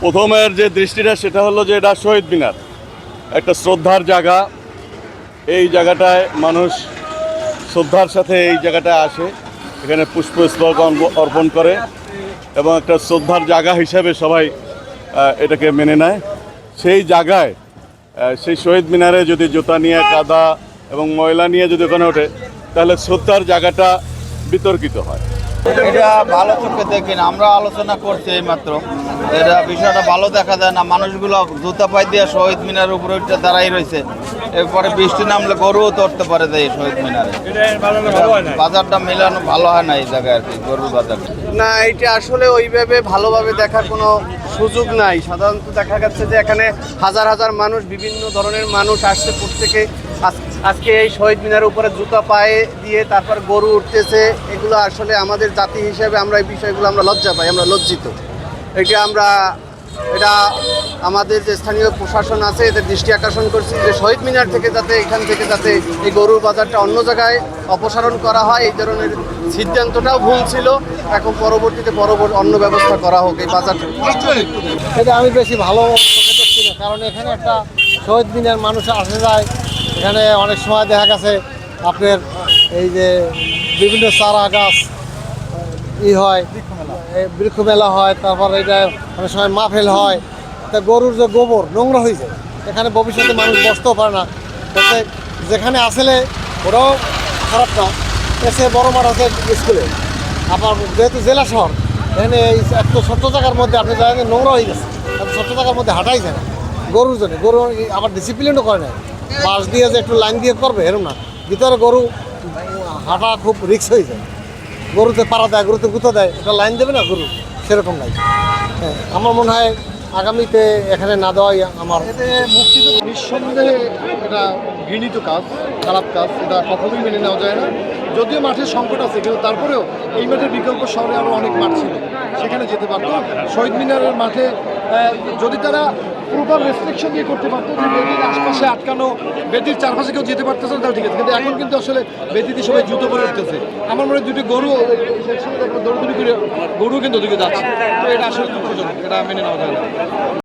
প্রথমের যে দৃষ্টিটা সেটা হলো যে এটা শহীদ মিনার, একটা শ্রদ্ধার জায়গা। এই জায়গাটায় মানুষ শ্রদ্ধার সাথে এই জায়গাটায় আসে, এখানে পুষ্পস্তবক অর্প- অর্পণ করে এবং একটা শ্রদ্ধার জায়গা হিসাবে সবাই এটাকে মেনে নেয়। সেই জায়গায় সেই শহীদ মিনারে যদি জুতা নিয়ে, কাদা এবং ময়লা নিয়ে যদি ওখানে ওঠে, তাহলে শ্রদ্ধার জায়গাটা বিতর্কিত হয়। এটা ভালো চোখে দেখি না আমরা আলোচনা করছি এই মাত্র এটা বিষয়টা ভালো দেখা যায় না, মানুষগুলো জুতা পাই দিয়ে শহীদ মিনার উপরে উঠে দাঁড়াই রয়েছে। এরপরে বৃষ্টি নামলে গরুও তরতে পারে যায় শহীদ মিনারে। বাজারটা মেলানো ভালো হয় না এই জায়গায় আর কি, গরুর বাজারটা না, এটা আসলে ওইভাবে ভালোভাবে দেখার কোনো সুযোগ নাই। সাধারণত দেখা যাচ্ছে যে এখানে হাজার হাজার মানুষ, বিভিন্ন ধরনের মানুষ আসছে প্রত্যেকে। আজ- আজকে এই শহীদ মিনার উপরে জুতা পায়ে দিয়ে তারপর গরু উঠতেছে, এগুলো আসলে আমাদের জাতি হিসেবে আমরা এই বিষয়গুলো আমরা লজ্জা পাই, আমরা লজ্জিত। এটা আমরা, এটা আমাদের যে স্থানীয় প্রশাসন আছে, এদের দৃষ্টি আকর্ষণ করছি যে শহীদ মিনার থেকে যাতে, এখান থেকে যাতে এই গরুর বাজারটা অন্য জায়গায় অপসারণ করা হয়, এই ধরনের সিদ্ধান্তটাও ভুল ছিল। এখন পরবর্তীতে পরবর্তী অন্য ব্যবস্থা করা হোক এই বাজারটা এটা আমি বেশি ভালো কারণ এখানে একটা শহীদ মিনার মানুষ আসে যায় এখানে অনেক সময় দেখা গেছে আপনার এই যে বিভিন্ন চারা গাছ, ই হয় বৃক্ষ মেলা হয়, তারপর এটা অনেক সময় মাফেল হয়। তা গরুর যে গোবর নোংরা হয়ে যায়, এখানে ভবিষ্যতে মানুষ বসতেও পারে না। যেখানে আসলে ওরাও খারাপ না। এসে বড় মাঠ আছে স্কুলে। আপনার যেহেতু জেলা শহর, এখানে এই এত ছোট্ট জায়গার মধ্যে আপনি জানেন নোংরা হয়ে গেছে। ছোট্ট জায়গার মধ্যে হাঁটাই যায় না। গরুর জন্য গরু আবার ডিসিপ্লিনও করে না বাঁশ দিয়ে যে একটু লাইন দিয়ে করবে এরকম না। ভিতরে গরু হাঁটা খুব রিক্স হয়ে যায়। গরুতে পাড়া দেয়, গরুতে গুঁতো দেয় এটা লাইন দেবে না গরু? সেরকম নাই। হ্যাঁ আমার মনে হয় আগামীতে এখানে না দেওয়াই আমার মুক্তি নিঃসন্দেহে এটা ঘৃণিত কাজ, খারাপ কাজ, এটা কখনোই মেনে নেওয়া যায় না। যদিও মাঠের সংকট আছে, কিন্তু তারপরেও এই মাঠের বিকল্প শহরে আরও অনেক মাঠ ছিল। সেখানে যেতে পারতো। শহীদ মিনারের মাঠে যদি তারা প্রপার রেস্ট্রিকশন দিয়ে করতে পারতো যে বেদির আশপাশে আটকানো, বেদির চারপাশে কেউ যেতে পারতেছে না, তাহলে কিন্তু এখন কিন্তু আসলে বেদিতে সবাই জুতো করে উঠতেছে। আমার মনে হয় দুটি গরু দৌড়দৌড়ি করে গরু কিন্তু ওদিকে যাচ্ছে। তো এটা আসলে দুঃখজনক, এটা মেনে নেওয়া যায় না।